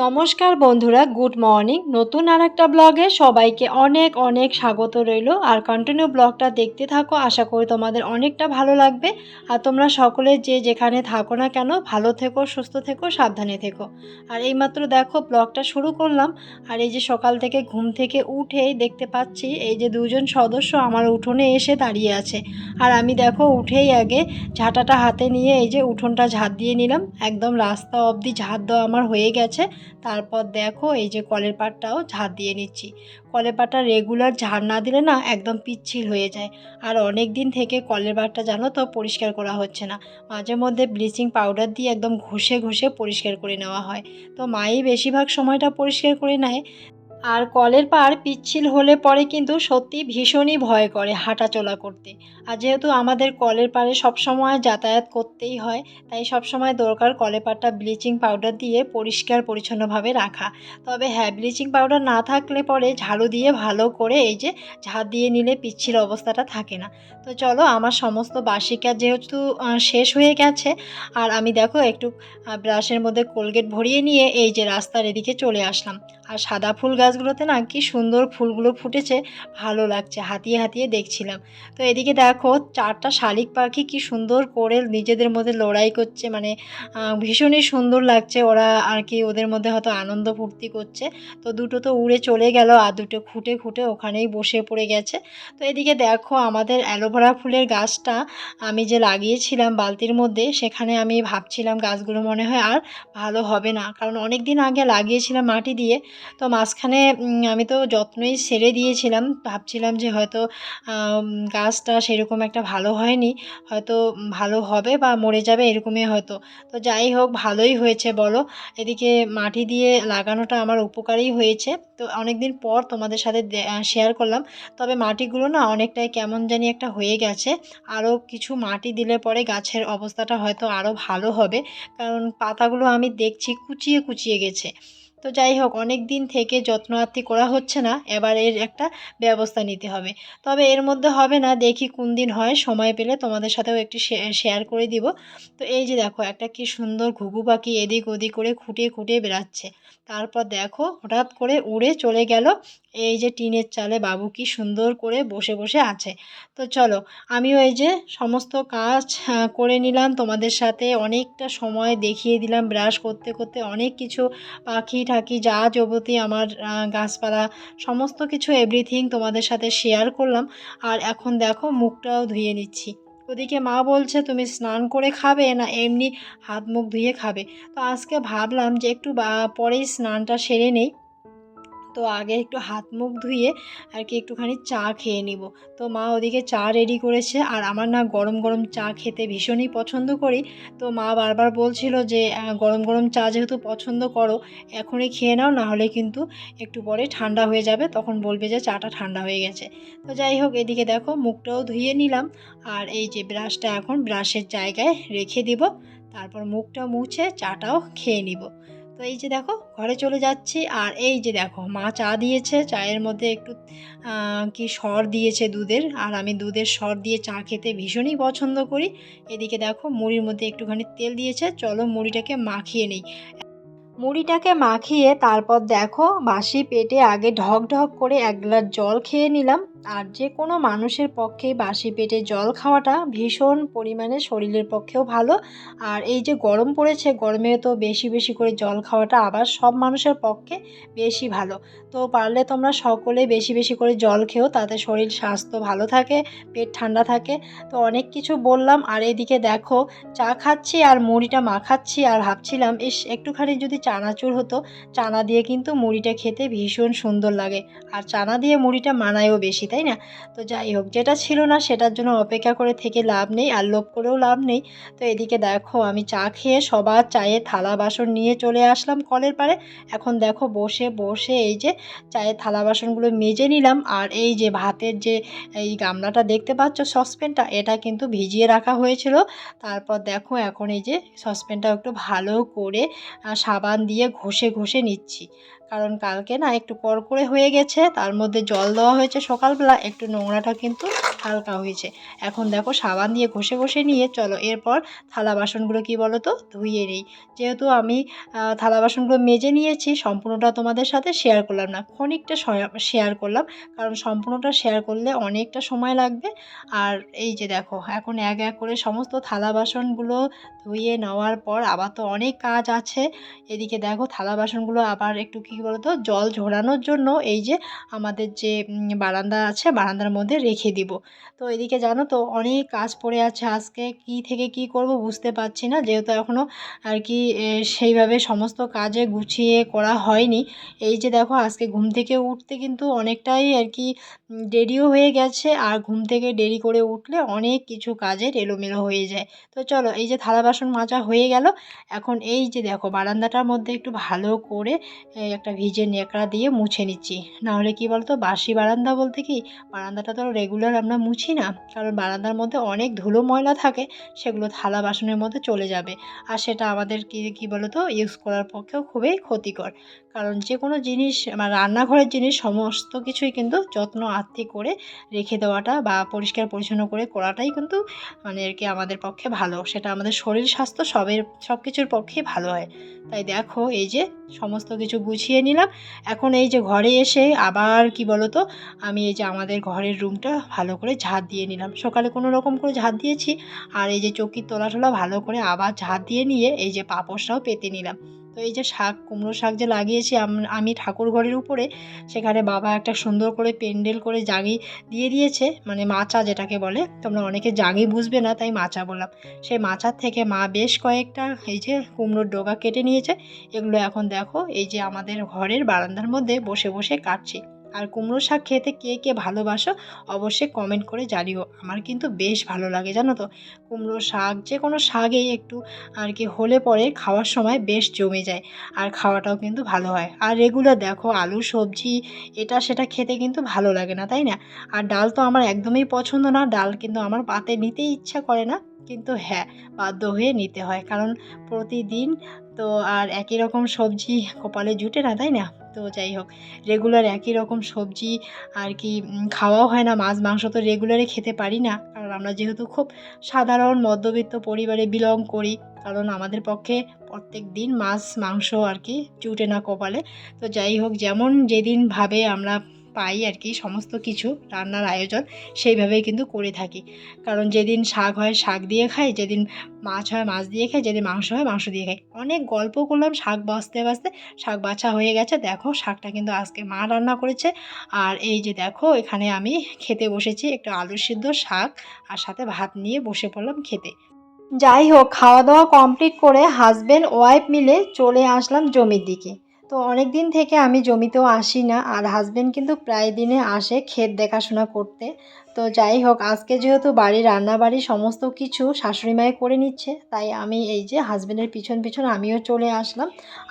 নমস্কার বন্ধুরা, good morning. নতুন আর একটা ব্লগে সবাইকে অনেক অনেক স্বাগত রইল। আর কন্টিনিউ ব্লগটা দেখতে থাকো, আশা করি তোমাদের অনেকটা ভালো লাগবে। আর তোমরা সকলে যে যেখানে থাকো না কেন, ভালো থেকো, সুস্থ থেকো, সাবধানে থেকো। আর এইমাত্র দেখো, ব্লগটা শুরু করলাম। আর এই যে সকাল থেকে ঘুম থেকে উঠেই দেখতে পাচ্ছি, এই যে দুজন সদস্য আমার উঠোনে এসে দাঁড়িয়ে আছে। আর আমি দেখো, উঠেই আগে ঝাঁটাটা হাতে নিয়ে এই যে উঠোনটা ঝাঁট দিয়ে নিলাম। একদম রাস্তা অবধি ঝাঁট দেওয়া আমার হয়ে গেছে। তারপর দেখো এই যে কলের পাটটাও ঝাড় দিয়ে নিচ্ছি। কলের পাটটা রেগুলার ঝাড় না দিলে না একদম পিচ্ছিল হয়ে যায়। আর অনেক দিন থেকে কলের পাটটা জানো তো পরিষ্কার করা হচ্ছে না। মাঝে মধ্যে ব্লিচিং পাউডার দিয়ে একদম ঘষে ঘষে পরিষ্কার করে নেওয়া হয়। তো মাই বেশিরভাগ সময়টা পরিষ্কার করে নেয়। আর কলের পাড় পিচ্ছিল হলে পরে কিন্তু সত্যি ভীষণই ভয় করে হাঁটা চলা করতে। আর যেহেতু আমাদের কলের পাড়ে সবসময় যাতায়াত করতেই হয়, তাই সবসময় দরকার কলের পাড়টা ব্লিচিং পাউডার দিয়ে পরিষ্কার পরিচ্ছন্নভাবে রাখা। তবে হ্যাঁ ব্লিচিং পাউডার না থাকলে পরে ঝাড়ু দিয়ে ভালো করে এই যে ঝাড় দিয়ে নিলে পিচ্ছিল অবস্থাটা থাকে না। তো চলো, আমার সমস্ত বাসি কাজ যেহেতু শেষ হয়ে গেছে, আর আমি দেখো একটু ব্রাশের মধ্যে কোলগেট ভরিয়ে নিয়ে এই যে রাস্তার এদিকে চলে আসলাম। আর সাদা ফুল গাছগুলোতে না কি সুন্দর ফুলগুলো ফুটেছে, ভালো লাগছে। হাতিয়ে হাতিয়ে দেখছিলাম। তো এদিকে দেখো চারটা শালিক পাখি কি সুন্দর করে নিজেদের মধ্যে লড়াই করছে মানে ভীষণই সুন্দর লাগছে। ওরা আর কি ওদের মধ্যে হয়তো আনন্দ ফুর্তি করছে। তো দুটো তো উড়ে চলে গেল আর দুটো খুঁটে খুঁটে ওখানেই বসে পড়ে গেছে। তো এদিকে দেখো আমাদের অ্যালোভেরা ফুলের গাছটা আমি যে লাগিয়েছিলাম বালতির মধ্যে, সেখানে আমি ভাবছিলাম গাছগুলো মনে হয় আর ভালো হবে না। কারণ অনেক দিন আগে লাগিয়েছিলাম মাটি দিয়ে। তো মাঝখানে আমি তো যত্নই সেরে দিয়েছিলাম। ভাবছিলাম যে হয়তো গাছটা সেরকম একটা ভালো হয়নি, হয়তো ভালো হবে বা মরে যাবে এরকমই হয়তো। তো যাই হোক, ভালোই হয়েছে বলো। এদিকে মাটি দিয়ে লাগানোটা আমার উপকারই হয়েছে। তো অনেক দিন পর তোমাদের সাথে শেয়ার করলাম। তবে মাটিগুলো না অনেকটাই কেমন জানি একটা হয়ে গেছে। আরও কিছু মাটি দিলে পরে গাছের অবস্থাটা হয়তো আরও ভালো হবে। কারণ পাতাগুলো আমি দেখছি কুচিয়ে কুচিয়ে গেছে। তো যাই হোক, অনেক দিন থেকে যত্ন আত্তি করা হচ্ছে না। এবার এর একটা ব্যবস্থা নিতে হবে। তবে এর মধ্যে হবে না, দেখি কোন দিন হয়। সময় পেলে তোমাদের সাথেও একটু শেয়ার করে দিব। তো এই যে দেখো, একটা কি সুন্দর ঘুঘু পাখি এদিক ওদিক করে খুঁটিয়ে খুঁটিয়ে বেড়াচ্ছে। তারপর দেখো, হঠাৎ করে উড়ে চলে গেল। এই যে টিনের চালে বাবু কি সুন্দর করে বসে বসে আছে। তো চলো, আমিও এই যে সমস্ত কাজ করে নিলাম। তোমাদের সাথে অনেকটা সময় দেখিয়ে দিলাম। ব্রাশ করতে করতে অনেক কিছু পাখি ঠাকি যা যাবতীয় আমার গাছপালা, সমস্ত কিছু এভরিথিং তোমাদের সাথে শেয়ার করলাম। আর এখন দেখো মুখটাও ধুয়ে নিচ্ছি। ওদিকে মা বলছে, তুমি স্নান করে খাবে না এমনি হাত মুখ ধুয়ে খাবে? তো আজকে ভাবলাম যে একটু পরেই স্নানটা সেরে নেই। তো আগে একটু হাত মুখ ধুয়ে আর কি একটুখানি চা খেয়ে নিব। তো মা ওদিকে চা রেডি করেছে আর আমার না গরম গরম চা খেতে ভীষণই পছন্দ করি। তো মা বারবার বলছিল যে গরম গরম চা যেহেতু পছন্দ করো, এখনই খেয়ে নাও, না হলে কিন্তু একটু পরে ঠান্ডা হয়ে যাবে। তখন বলবে যে, চাটা ঠান্ডা হয়ে গেছে। তো যাই হোক, এদিকে দেখো মুখটাও ধুয়ে নিলাম আর এই যে ব্রাশটা এখন ব্রাশের জায়গায় রেখে দিব। তারপর মুখটা মুছে চাটাও খেয়ে নিব। তো এই যে দেখো, ঘরে চলে যাচ্ছি। আর এই যে দেখো, মা চা দিয়েছে। চায়ের মধ্যে একটু কি সর দিয়েছে দুধের। আর আমি দুধের সর দিয়ে চা খেতে ভীষণই পছন্দ করি। এদিকে দেখো, মুড়ির মধ্যে একটুখানি তেল দিয়েছে। চলো মুড়িটাকে মাখিয়ে নিই। মুড়িটাকে মাখিয়ে তারপর দেখো, বাসি পেটে আগে ঢক ঢক করে এক গ্লাস জল খেয়ে নিলাম। আর যে কোনো মানুষের পক্ষে বাসি পেটে জল খাওয়াটা ভীষণ পরিমাণে শরীরের পক্ষেও ভালো। আর এই যে গরম পড়েছে, গরমে তো বেশি বেশি করে জল খাওয়াটা আবার সব মানুষের পক্ষে বেশি ভালো। তো পারলে তোমরা সকলে বেশি বেশি করে জল খেও, তাতে শরীর স্বাস্থ্য ভালো থাকে, পেট ঠান্ডা থাকে। তো অনেক কিছু বললাম, আর এদিকে দেখো, চা খাচ্ছি আর মুড়িটা মাখাচ্ছি আর ভাবছিলাম, ইস, একটুখানি যদি চানাচুর হতো, চানা দিয়ে কিন্তু মুড়িটা খেতে ভীষণ সুন্দর লাগে। আর চানা দিয়ে মুড়িটা মানায়ও বেশি তাই না? তো যাই হোক, যেটা ছিল না সেটার জন্য অপেক্ষা করে থেকে লাভ নেই, আর লোভ করেও লাভ নেই। তো এদিকে দেখো, আমি চা খেয়ে সবার চায়ের থালা বাসন নিয়ে চলে আসলাম কলের পারে এখন দেখো বসে বসে এই যে চায়ের থালা বাসনগুলো মেজে নিলাম, আর এই যে ভাতের যে এই গামলাটা দেখতে পাচ্ছ সসপ্যানটা, এটা কিন্তু ভিজিয়ে রাখা হয়েছিল। তারপর দেখো এখন এই যে সসপ্যানটা একটু ভালো করে সাবান দিয়ে ঘষে ঘষে নিচ্ছি। কারণ কালকে না একটু কড়কড়ে হয়ে গেছে, তার মধ্যে জল দেওয়া হয়েছে সকালবেলা, একটু নোংরাটা কিন্তু হালকা হয়েছে। এখন দেখো সাবান দিয়ে ঘষে ঘষে নিয়ে চলো, এরপর থালা বাসনগুলো কি বলো তো ধুয়ে নিই। যেহেতু আমি থালা বাসনগুলো মেজে নিয়েছি, সম্পূর্ণটা তোমাদের সাথে শেয়ার করলাম না ক্ষণিকটা শেয়ার করলাম, কারণ সম্পূর্ণটা শেয়ার করলে অনেকটা সময় লাগবে। আর এই যে দেখো, এখন এক এক করে সমস্ত থালা বাসনগুলো ধুয়ে নেওয়ার পর আবার তো অনেক কাজ আছে। এদিকে দেখো থালা বাসনগুলো আবার একটু কী বলতো? জল ঝরানোর জন্য এই যে আমাদের যে বারান্দা আছে, বারান্দার মধ্যে রেখে দিব। তো এদিকে জানো তো, অনেক কাজ পড়ে আছে আজকে। কি থেকে কি করব বুঝতে পারছি না। যেহেতু এখনও আর কি সেইভাবে সমস্ত কাজে গুছিয়ে করা হয়নি। এই যে দেখো, আজকে ঘুম থেকে উঠতে কিন্তু অনেকটাই আর কি দেরিও হয়ে গেছে। আর ঘুম থেকে দেরি করে উঠলে অনেক কিছু কাজের এলোমেলো হয়ে যায়। তো চলো, এই যে থালা বাসন মাজা হয়ে গেল। এখন এই যে দেখো, বারান্দাটার মধ্যে একটু ভালো করে একটা ভিজে নেকড়া দিয়ে মুছে নিচ্ছি। নাহলে কি বলতো, বাসি বারান্দা বলতে কি, বারান্দাটা তো রেগুলার আমরা মুছি না, কারণ বারান্দার মধ্যে অনেক ধুলো ময়লা থাকে, সেগুলো থালা বাসনের মধ্যে চলে যাবে। আর সেটা আমাদের কি, কী বলতো ইউজ করার পক্ষেও খুবই ক্ষতিকর। কারণ যে কোনো জিনিস আমার রান্নাঘরের জিনিস সমস্ত কিছুই কিন্তু যত্ন আত্মি করে রেখে দেওয়াটা বা পরিষ্কার পরিচ্ছন্ন করে করাটাই কিন্তু মানে আর কি আমাদের পক্ষে ভালো। সেটা আমাদের শরীর স্বাস্থ্য সবের সব কিছুর পক্ষেই ভালো হয়। তাই দেখো, এই যে সমস্ত কিছু গুছিয়ে নিলাম। এখন এই যে ঘরে এসে আবার কি বলতো, আমি এই যে আমাদের ঘরের রুমটা ভালো করে ঝাঁট দিয়ে নিলাম। সকালে কোনো রকম করে ঝাঁট দিয়েছি। আর এই যে চকির তোলা টোলা ভালো করে আবার ঝাঁট দিয়ে নিয়ে এই যে পাপড়টাও পেতে নিলাম। তো এই যে শাক কুমড়ো শাক যে লাগিয়েছি আমি ঠাকুর ঘরের উপরে, সেখানে বাবা একটা সুন্দর করে পেন্ডেল করে জাগি দিয়ে দিয়েছে মানে মাচা যেটাকে বলে। তোমরা অনেকে জাগি বুঝবে না, তাই মাচা বললাম। সেই মাচার থেকে মা বেশ কয়েকটা এই যে কুমড়োর ডোগা কেটে নিয়েছে। এগুলো এখন দেখো, এই যে আমাদের ঘরের বারান্দার মধ্যে বসে বসে কাটছি। আর কুমড়ো শাক খেতে কে কে ভালোবাসো অবশ্যই কমেন্ট করে জানিও। আমার কিন্তু বেশ ভালো লাগে, জানো তো? কুমড়ো শাক যে কোনো শাকেই একটু আর কি হলে পরে খাওয়ার সময় বেশ জমে যায় আর খাওয়াটাও কিন্তু ভালো হয়। আর রেগুলার দেখো, আলু, সবজি, এটা সেটা খেতে কিন্তু ভালো লাগে না, তাই না? আর ডাল তো আমার একদমই পছন্দ না, ডাল কিন্তু আমার পাতে নিতেই ইচ্ছা করে না, কিন্তু হ্যাঁ বাধ্য হয়ে নিতে হয়। কারণ প্রতিদিন তো আর একই রকম সবজি কপালে জুটে না, তাই না? তো যাই হোক রেগুলার একই রকম সবজি আর কি খাওয়াও হয় না। মাছ, মাংস তো রেগুলারে খেতে পারি না। কারণ আমরা যেহেতু খুব সাধারণ মধ্যবিত্ত পরিবারে বিলং করি, কারণ আমাদের পক্ষে প্রত্যেক দিন মাছ, মাংস আর কি, চুটে না কপালে। তো যাই হোক, যেমন যেদিন ভাবে আমরা পাই আর কি, সমস্ত কিছু, রান্নার আয়োজন সেইভাবেই কিন্তু করে থাকি। কারণ যেদিন শাক হয় শাক দিয়ে খাই, যেদিন মাছ হয় মাছ দিয়ে খাই, যেদিন মাংস হয় মাংস দিয়ে খাই। অনেক গল্প করলাম, শাক বাছতে বাছতে, শাক বাছা হয়ে গেছে। দেখো শাকটা কিন্তু আজকে মা রান্না করেছে। আর এই যে দেখো, এখানে আমি খেতে বসেছি একটু আলু সিদ্ধ শাক আর সাথে ভাত নিয়ে বসে পড়লাম খেতে। যাই হোক, খাওয়া দাওয়া কমপ্লিট করে হাজব্যান্ড ওয়াইফ মিলে চলে আসলাম জমির দিকে। তো অনেক দিন থেকে আমি জমিতেও আসি না আর হাজব্যান্ড কিন্তু প্রায় দিনে আসে ক্ষেত দেখাশোনা করতে। তো যাই হোক, আজকে যেহেতু বাড়ির রান্নাবাড়ি সমস্ত কিছু শাশুড়ি মায়ে করে নিচ্ছে, তাই আমি এই যে হাজব্যান্ডের পিছন পিছন আমিও চলে আসলাম।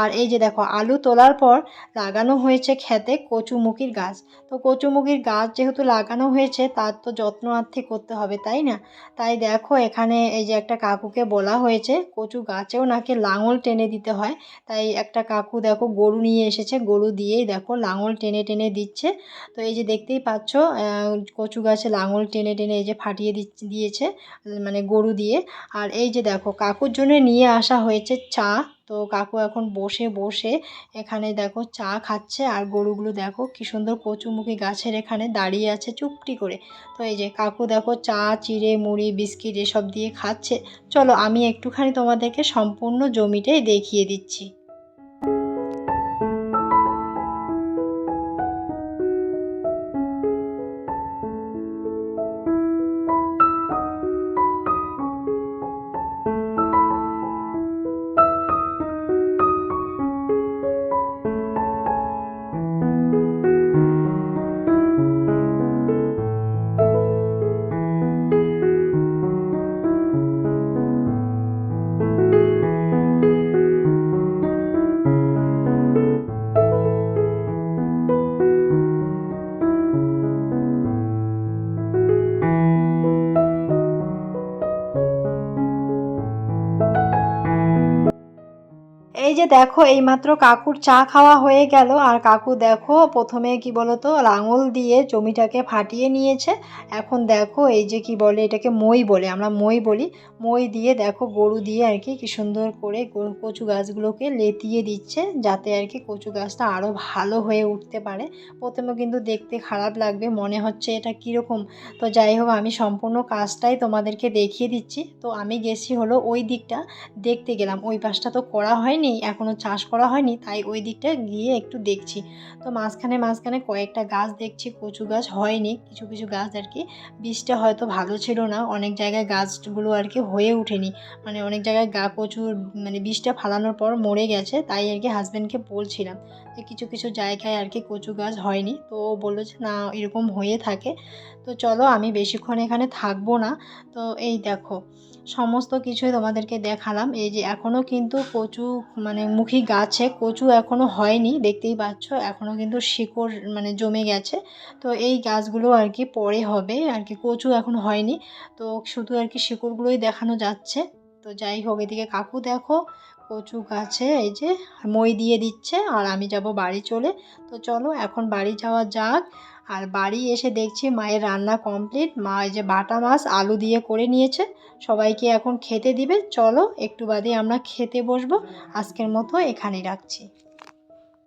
আর এই যে দেখো, আলু তোলার পর লাগানো হয়েছে খেতে কচুমুখির গাছ। তো কচুমুখির গাছ যেহেতু লাগানো হয়েছে, তার তো যত্ন আর্থে করতে হবে, তাই না? তাই দেখো, এখানে এই যে একটা কাকুকে বলা হয়েছে, কচু গাছেও নাকি লাঙল টেনে দিতে হয়। তাই একটা কাকু দেখো, গরু নিয়ে এসেছে, গরু দিয়েই দেখো, লাঙল টেনে টেনে দিচ্ছে। তো এই যে দেখতেই পাচ্ছ কচু গাছ গাছে লাঙল টেনে টেনে এই যে ফাটিয়ে দিয়েছে মানে গরু দিয়ে। আর এই যে দেখো, কাকুর জন্য নিয়ে আসা হয়েছে চা। তো কাকু এখন বসে বসে এখানে দেখো চা খাচ্ছে। আর গরুগুলো দেখো কি সুন্দর কচুমুখী গাছের এখানে দাঁড়িয়ে আছে চুপটি করে। তো এই যে কাকু দেখো চা, চিড়ে, মুড়ি, বিস্কিট এসব দিয়ে খাচ্ছে। চলো আমি একটুখানি তোমাদেরকে সম্পূর্ণ জমিটাই দেখিয়ে দিচ্ছি। দেখো, এইমাত্র কাকুর চা খাওয়া হয়ে গেল। আর কাকু দেখো, প্রথমে কি বলতো, লাঙল দিয়ে জমিটাকে ফাটিয়ে নিয়েছে। এখন দেখো, এই যে কি বলে, এটাকে মই বলে, আমরা মই বলি। মই দিয়ে দেখো, গরু দিয়ে আর কি কি সুন্দর করে কচু গাছগুলোকে লেতিয়ে দিচ্ছে, যাতে আর কি কচু গাছটা আরও ভালো হয়ে উঠতে পারে। প্রথমে কিন্তু দেখতে খারাপ লাগবে, মনে হচ্ছে এটা কীরকম। তো যাই হোক, আমি সম্পূর্ণ কাজটাই তোমাদেরকে দেখিয়ে দিচ্ছি। তো আমি গেছি হলো ওই দিকটা, দেখতে গেলাম। ওই পাশটা তো করা হয়নি এখনও চাষ করা হয়নি, তাই ওই দিকটা গিয়ে একটু দেখছি। তো মাঝখানে মাঝখানে কয়েকটা গাছ দেখছি, কচু গাছ হয়নি, কিছু কিছু গাছ আর কি বীজটা হয়তো ভালো ছিল না, অনেক জায়গায় গাছগুলো আর কি হয়ে ওঠেনি। মানে অনেক জায়গায় গা কচুর মানে বীজটা ফালানোর পর মরে গেছে, তাই আর কি হাজব্যান্ডকে বলছিলাম যে কিছু কিছু জায়গায় আর কি কচু গাছ হয়নি। তো ও বলল যে, না, এরকম হয়ে থাকে। তো চলো আমি বেশিক্ষণ এখানে থাকব না। তো এই দেখো সমস্ত কিছুই তোমাদেরকে দেখালাম। এই যে এখনও কিন্তু কচু মানে মুখী গাছে কচু এখনও হয়নি, দেখতেই পাচ্ছ। এখনও কিন্তু শিকড় মানে জমে গেছে। তো এই গাছগুলো আর কি পরে হবে। আর কি কচু এখন হয়নি। তো শুধু আর কি শিকড়গুলোই দেখানো যাচ্ছে। তো যাই হোক, এদিকে কাকু দেখো, কচু গাছে এই যে মই দিয়ে দিচ্ছে। আর আমি যাব বাড়ি চলে। তো চলো, এখন বাড়ি যাওয়া যাক। আর বাড়ি এসে দেখছি মায়ের রান্না কমপ্লিট মা এই যে বাটা মাছ আলু দিয়ে করে নিয়েছে। সবাইকে এখন খেতে দিবে। চলো, একটু বাদে আমরা খেতে বসবো। আজকের মতো এখানেই রাখছি।